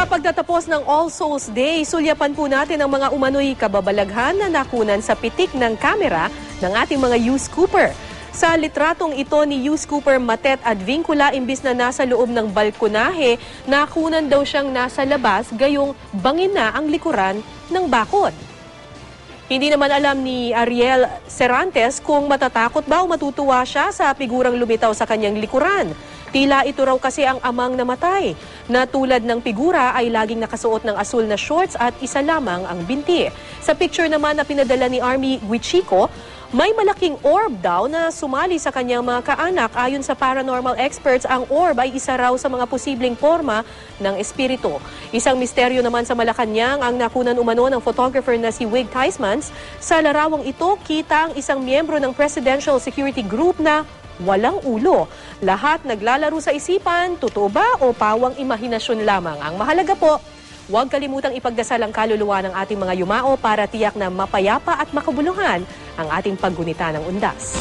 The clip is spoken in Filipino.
Sa pagtatapos ng All Souls Day, sulyapan po natin ang mga umano'y kababalaghan na nakunan sa pitik ng kamera ng ating mga Youth Cooper. Sa litratong ito ni Youth Cooper Matet Advincula, imbis na nasa loob ng balkonahe, nakunan daw siyang nasa labas, gayong bangin na ang likuran ng bakod. Hindi naman alam ni Ariel Cerantes kung matatakot ba o matutuwa siya sa figurang lumitaw sa kanyang likuran. Tila ito raw kasi ang amang namatay, na tulad ng figura ay laging nakasuot ng asul na shorts at isa lamang ang binti. Sa picture naman na pinadala ni Army Guichico, may malaking orb daw na sumali sa kanyang mga kaanak. Ayon sa paranormal experts, ang orb ay isa raw sa mga posibleng forma ng espiritu. Isang misteryo naman sa Malacanang ang nakunan umano ng photographer na si Wig Theismans. Sa larawang ito, kita ang isang miyembro ng Presidential Security Group na walang ulo. Lahat naglalaro sa isipan, totoo ba o pawang imahinasyon lamang. Ang mahalaga po, Huwag kalimutang ipagdasal ang kaluluwa ng ating mga yumao para tiyak na mapayapa at makabuluhan ang ating paggunita ng undas.